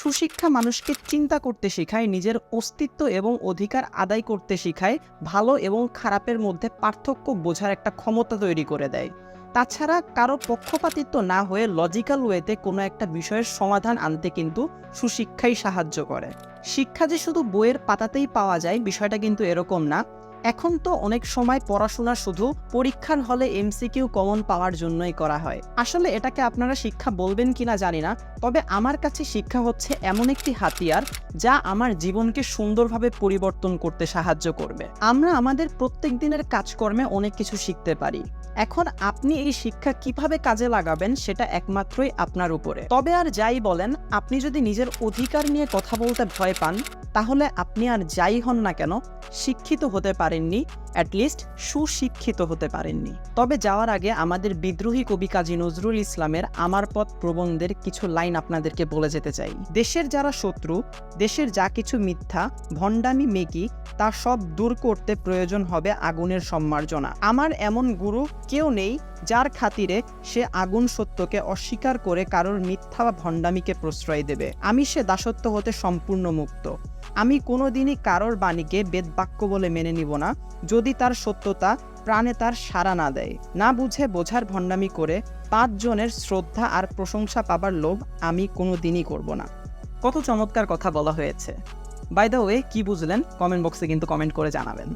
সুশিক্ষা মানুষকে চিন্তা করতে শেখায়, নিজের অস্তিত্ব এবং অধিকার আদায় করতে শেখায়, ভালো এবং খারাপের মধ্যে পার্থক্য বোঝার একটা ক্ষমতা তৈরি করে দেয়। তাছাড়া কারও পক্ষপাতিত্ব না হয়ে লজিক্যাল ওয়েতে কোনো একটা বিষয়ের সমাধান আনতে কিন্তু সুশিক্ষাই সাহায্য করে। শিক্ষা যে শুধু বইয়ের পাতাতেই পাওয়া যায়, বিষয়টা কিন্তু এরকম না। এখন তো অনেক সময় পড়াশোনা শুধু পরীক্ষার হলে এমসিকিউ কমন পাওয়ার জন্যই করা হয়। আসলে এটাকে আপনারা শিক্ষা বলবেন কিনা জানি না, তবে আমার কাছে শিক্ষা হচ্ছে এমন একটি হাতিয়ার যা আমার জীবনকে সুন্দরভাবে পরিবর্তন করতে সাহায্য করবে। আমরা আমাদের প্রত্যেক দিনের কাজকর্মে অনেক কিছু শিখতে পারি। এখন আপনি এই শিক্ষা কীভাবে কাজে লাগাবেন সেটা একমাত্রই আপনার উপরে। তবে আর যাই বলেন, আপনি যদি নিজের অধিকার নিয়ে কথা বলতে ভয় পান তাহলে আপনি আর যাই হন না কেন শিক্ষিত হতে পারেননি। অ্যাটলিস্ট সুশিক্ষিত হতে পারেননি। তবে যাওয়ার আগে আমাদের বিদ্রোহী কবি কাজী নজরুল ইসলামের আমার পথ প্রবন্ধের কিছু লাইন আপনাদেরকে বলে যেতে চাই। দেশের যারা শত্রু, দেশের যা কিছু মিথ্যা, ভণ্ডামি, মেকি, তা সব দূর করতে প্রয়োজন হবে আগুনের সম্মার্জনা। আমার এমন গুরু কেউ নেই যার খাতিরে সে আগুন সত্যকে অস্বীকার করে কারোর মিথ্যা বা ভণ্ডামিকে প্রশ্রয় দেবে। আমি সে দাসত্ব হতে সম্পূর্ণ মুক্ত। আমি কোনোদিনই কারোর বাণীকে বেদবাক্য বলে মেনে নিব না। যদি তার সত্যতা প্রাণে তার সাড়া না দেয়, না বুঝে বোঝার ভণ্ডামি করে পাঁচজনের শ্রদ্ধা আর প্রশংসা পাবার লোভ আমি কোনোদিনই করব না। কত চমৎকার কথা বলা হয়েছে। বাই দ্য ওয়ে কি বুঝলেন? কমেন্ট বক্সে কিন্তু কমেন্ট করে জানাবেন।